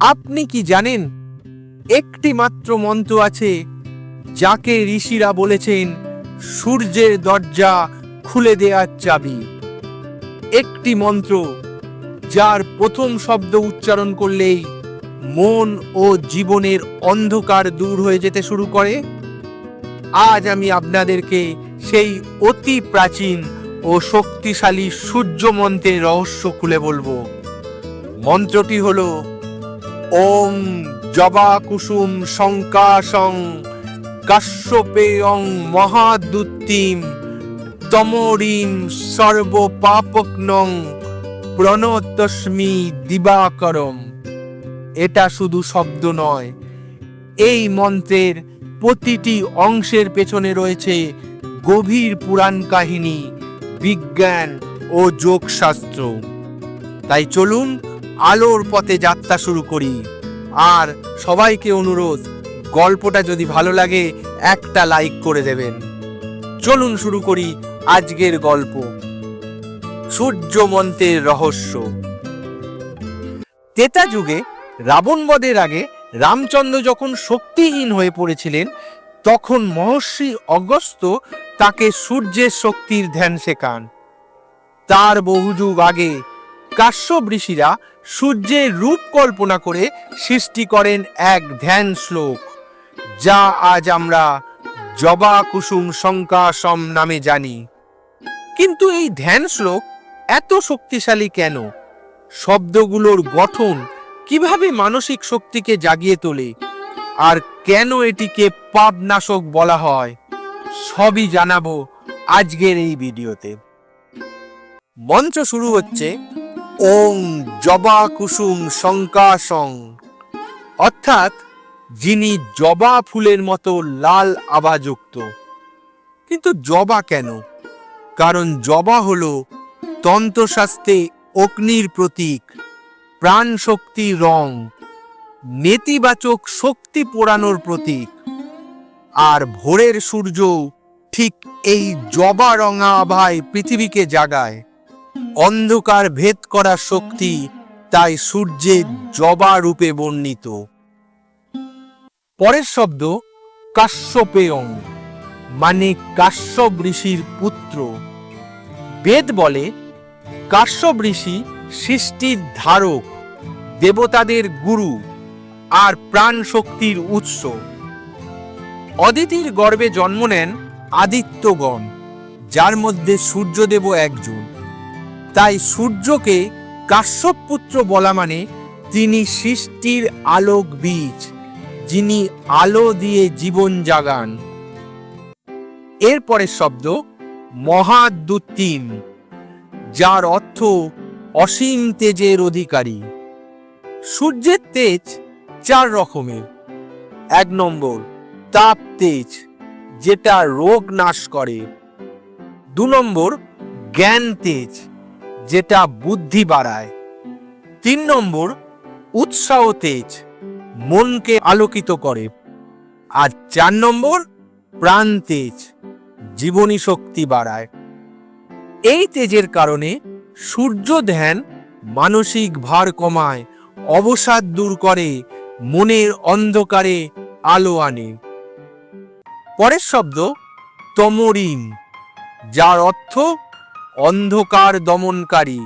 আপনি কি জানেন একটি মাত্র মন্ত্র আছে যাকে ঋষিরা বলেছেন, সূর্যের দরজা খুলে দেওয়ার চাবি। একটি মন্ত্র যার প্রথম শব্দ উচ্চারণ করলেই মন ও জীবনের অন্ধকার দূর হয়ে যেতে শুরু করে। আজ আমি আপনাদেরকে সেই অতি প্রাচীন ও শক্তিশালী সূর্য মন্ত্রের রহস্য খুলে বলব। মন্ত্রটি হল ওম জবা কুসুম শঙ্কাশং কাশ্যপেয়ং মহাদুত্তিম তমরিম সর্বপাপকনং প্রণতস্মি দিবাকরম। এটা শুধু শব্দ নয়, এই মন্ত্রের প্রতিটি অংশের পেছনে রয়েছে গভীর পুরাণ কাহিনী, বিজ্ঞান ও যোগশাস্ত্র। তাই চলুন আলোর পথে যাত্রা শুরু করি। আর সবাইকে অনুরোধ, গল্পটা যদি ভালো লাগে, একটা লাইক করে দেবেন। চলুন শুরু করি আজকের গল্প। সূর্য মন্ত্রের রহস্য। তেতা যুগে, রাবণ বধের আগে, রামচন্দ্র যখন শক্তিহীন হয়ে পড়েছিলেন, তখন মহর্ষি অগস্ত্য তাকে সূর্যের শক্তির ধ্যান শেখান। তার বহু যুগ আগে, কাশ্যপ ঋষিরা সূর্যের রূপ কল্পনা করে সৃষ্টি করেন এক ধ্যান শ্লোক, যা আজ আমরা জবা কুসুম শঙ্কাসম নামে জানি। কিন্তু এই ধ্যান শ্লোক এত শক্তিশালী কেন? শব্দগুলোর গঠন কীভাবে মানসিক শক্তিকে জাগিয়ে তোলে? আর কেন এটিকে পাপনাশক বলা হয়? সবই জানাব আজকের এই ভিডিওতে। মঞ্চ শুরু হচ্ছে ওং জবা কুসুম শঙ্কাসং অর্থাৎ যিনি জবা ফুলের মতো লাল আভাযুক্ত। কিন্তু জবা কেন? কারণ জবা হলো তন্ত্রশাস্ত্রে অগ্নির প্রতীক প্রাণ শক্তির রং, নেতিবাচক শক্তি পোড়ানোর প্রতীক। আর ভোরের সূর্য ঠিক এই জবা রঙা আভায় পৃথিবীকে জাগায়। অন্ধকার ভেদ করার শক্তি তাই সূর্যের জবা রূপে বর্ণিত। পরের শব্দ, কাশ্যপেয়ং মানে কাশ্যপ ঋষির পুত্র। বেদ বলে, কাশ্যপ ঋষি সৃষ্টির ধারক, দেবতাদের গুরু আর প্রাণ শক্তির উৎস। অদিতির গর্ভে জন্ম নেন আদিত্যগণ, যার মধ্যে সূর্যদেবও একজন। তাই সূর্যকে কাশ্যপ পুত্র বলা মানে তিনি সৃষ্টির আলোক বীজ, যিনি আলো দিয়ে জীবন জাগান। এরপরের শব্দ মহাদুত্তিম যার অর্থ অসীম তেজের অধিকারী। সূর্যের তেজ চার রকমের। এক নম্বর, তাপ তেজ, যেটা রোগ নাশ করে। দু নম্বর, জ্ঞান তেজ। যেটা বুদ্ধি বাড়ায়। তিন নম্বর, উৎসাহ তেজ, মনকে আলোকিত করে। আর চার নম্বর, প্রাণ তেজ, জীবনী শক্তি বাড়ায়। এই তেজের কারণে সূর্য ধ্যান মানসিক ভার কমায়, অবসাদ দূর করে, মনের অন্ধকারে আলো আনে। পরের শব্দ, তমরিন, যার অর্থ অন্ধকার দমনকারী।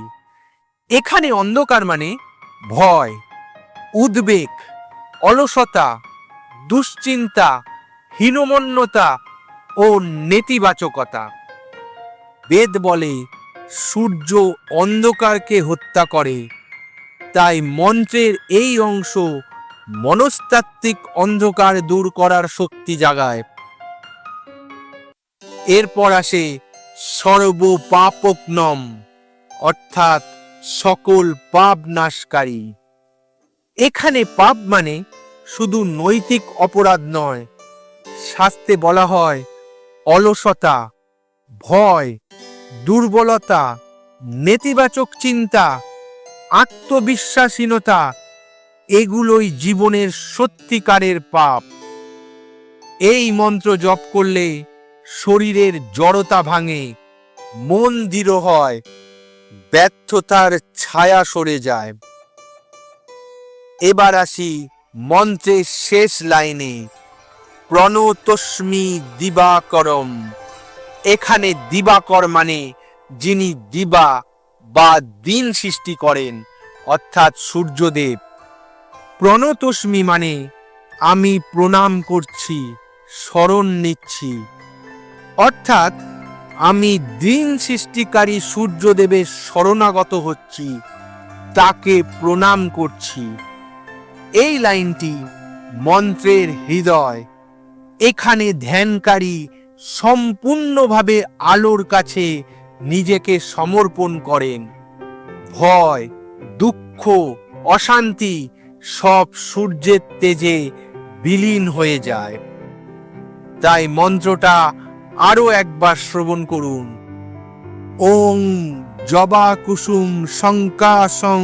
এখানে অন্ধকার মানে ভয়, উদ্বেগ, অলসতা, দুশ্চিন্তা, হীনমন্যতা ও নেতিবাচকতা। বেদ বলে, সূর্য অন্ধকারকে হত্যা করে। তাই মন্ত্রের এই অংশ মনস্তাত্ত্বিক অন্ধকার দূর করার শক্তি জাগায়। এরপর আসে সর্বপাপকনম, অর্থাৎ সকল পাপ নাশকারী। এখানে পাপ মানে শুধু নৈতিক অপরাধ নয়, শাস্তে বলা হয় অলসতা, ভয়, দুর্বলতা, নেতিবাচক চিন্তা আত্মবিশ্বাসীনতা এগুলোই জীবনের সত্যিকারের পাপ। এই মন্ত্র জপ করলে শরীরের জড়তা ভাঙে, মন দৃঢ় হয়, ব্যর্থতার ছায়া সরে যায়। এবার আসি মন্ত্রের শেষ লাইনে, প্রণতস্মি দিবাকরম। এখানে দিবাকর মানে যিনি দিবা বা দিন সৃষ্টি করেন, অর্থাৎ সূর্যদেব। প্রণতস্মি মানে আমি প্রণাম করছি, স্মরণ নিচ্ছি। অর্থাৎ আমি দিন সৃষ্টিকারী সূর্যদেবের শরণাগত হচ্ছি, তাকে প্রণাম করছি। এই লাইনটি মন্ত্রের হৃদয়, এখানে ধ্যানকারী সম্পূর্ণভাবে আলোর কাছে নিজেকে সমর্পণ করেন। ভয়, দুঃখ, অশান্তি সব সূর্যের তেজে বিলীন হয়ে যায়। তাই মন্ত্রটা আরও একবার শ্রবণ করুন। ওং জবা কুসুম শঙ্কাশং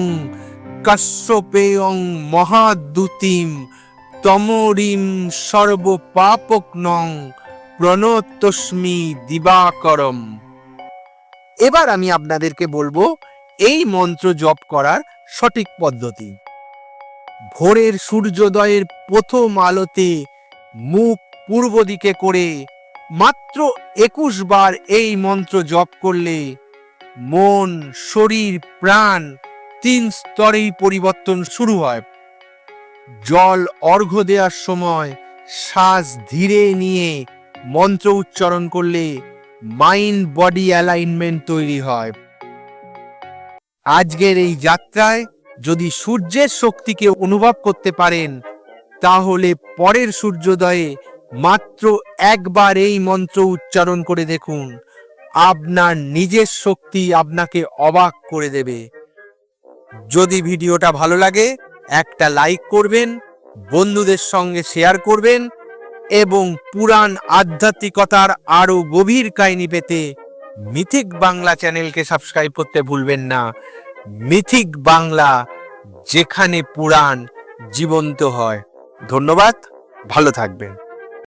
কাশ্যপেয়ং মহাদ্যুতিম তমরিম সর্বপাপক নং প্রণতস্মি দিবাকরম। এবার আমি আপনাদেরকে বলব, এই মন্ত্র জপ করার সঠিক পদ্ধতি। ভোরের সূর্যোদয়ের প্রথম আলোতে মুখ পূর্ব দিকে করে মাত্র একুশ বার এই মন্ত্র জপ করলে মন, শরীর, প্রাণ তিন স্তরেই পরিবর্তন শুরু হয়। জল অর্ঘ্য দেওয়ার সময় শ্বাস ধীরে নিয়ে মন্ত্র উচ্চারণ করলে মাইন্ড বডি অ্যালাইনমেন্ট তৈরি হয়। আজকের এই যাত্রায় যদি সূর্যের শক্তিকে অনুভব করতে পারেন, তাহলে পরের সূর্যোদয়ে মাত্র একবার এই মন্ত্র উচ্চারণ করে দেখুন। আপনার নিজের শক্তি আপনাকে অবাক করে দেবে। যদি ভিডিওটা ভালো লাগে, একটা লাইক করবেন, বন্ধুদের সঙ্গে শেয়ার করবেন এবং পুরাণ আধ্যাত্মিকতার আরও গভীর কাহিনী পেতে মিথিক বাংলা চ্যানেলকে সাবস্ক্রাইব করতে ভুলবেন না। মিথিক বাংলা, যেখানে পুরাণ জীবন্ত হয়। ধন্যবাদ, ভালো থাকবেন।